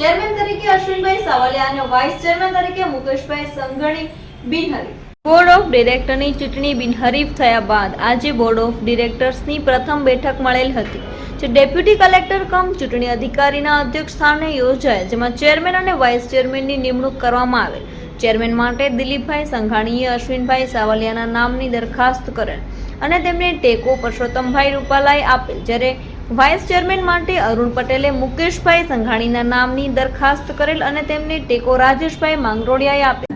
Chairman તરીકે અશ્વિનભાઈ સાવલિયા અને vice chairman તરીકે મુકેશભાઈ સંઘણી બિનહરીફ. બોર્ડ ઓફ ડિરેક્ટરની ચૂંટણી બિનહરીફ થયા બાદ આજે બોર્ડ ઓફ ડિરેક્ટર્સની પ્રથમ બેઠક મળેલ હતી, જે ડેપ્યુટી કલેક્ટર કમ ચૂંટણી અધિકારીના અધ્યક્ષ સ્થાને યોજાય જેમાં ચેરમેન અને વાઇસ ચેરમેનની નિમણૂક કરવામાં આવેલ. ચેરમેન માટે દિલીપભાઈ સંઘાણીએ અશ્વિનભાઈ સાવલિયાના નામની દરખાસ્ત કરેલ અને તેમને ટેકો પરસોત્તમભાઈ રૂપાલાએ આપેલ, જ્યારે વાઇસ ચેરમેન માટે અરુણ પટેલે મુકેશભાઈ સંઘાણીના નામની દરખાસ્ત કરેલ અને તેમને ટેકો રાજેશભાઈ માંગરોળિયાએ આપેલ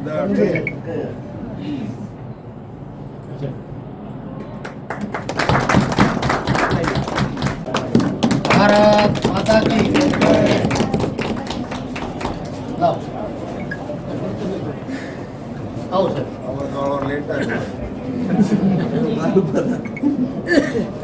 ભારત માતા કી લાવ.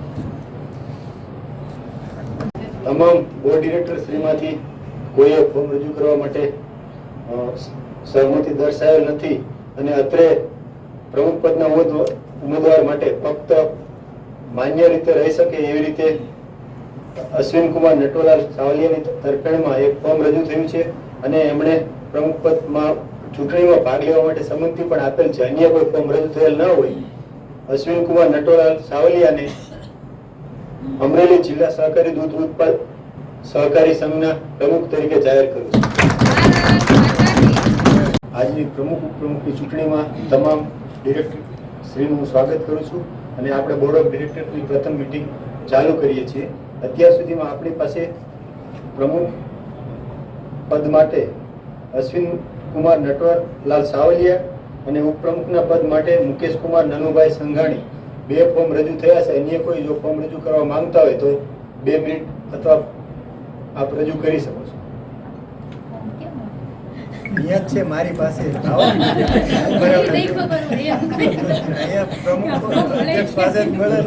તમામ બોર્ડ ડિરેક્ટર શ્રીમાંથી કોઈએ ફોર્મ રજૂ કરવા માટે સહમતિ દર્શાવેલ નથી અને અત્રે પ્રમુખ પદના ઉમેદવાર માટે ફક્ત માન્ય રીતે રહી શકે એવી રીતે અશ્વિન કુમાર નટોલાલ સાવલિયાની તરફેણમાં એક ફોર્મ રજૂ થયું છે અને એમણે પ્રમુખ પદમાં ચૂંટણીમાં ભાગ લેવા માટે સંમતિ પણ આપેલ છે. અન્ય કોઈ ફોર્મ રજૂ થયેલ ન હોય. અશ્વિન કુમાર નટોલાલ સાવલિયાને અમરેલી જિલ્લા સહકારી દૂધ ઉત્પાદ, સહકારી સંઘના પ્રમુખ તરીકે જાહેર કર્યું છે. આજની પ્રમુખ ઉપપ્રમુખની ચૂંટણીમાં તમામ ડિરેક્ટર શ્રીનું સ્વાગત કરું છું અને આપણે બોર્ડ ઓફ ડિરેક્ટરની પ્રથમ મીટિંગ ચાલુ કરીએ છીએ. અત્યાર સુધીમાં આપણી પાસે પ્રમુખ પદ માટે અશ્વિન કુમાર નટવરલાલ સાવલિયા અને ઉપપ્રમુખના પદ માટે મુકેશ કુમાર નનુભાઈ સંઘાણી બે ફોર્મ રજૂ થયા છે. અન્ય કોઈ જો ફોર્મ રજૂ કરવા માંગતા હોય તો બે મિનિટ અથવા આપ રજૂ કરી શકો છો. નિયત છે મારી પાસે. પ્રમુખ પાસે મળે.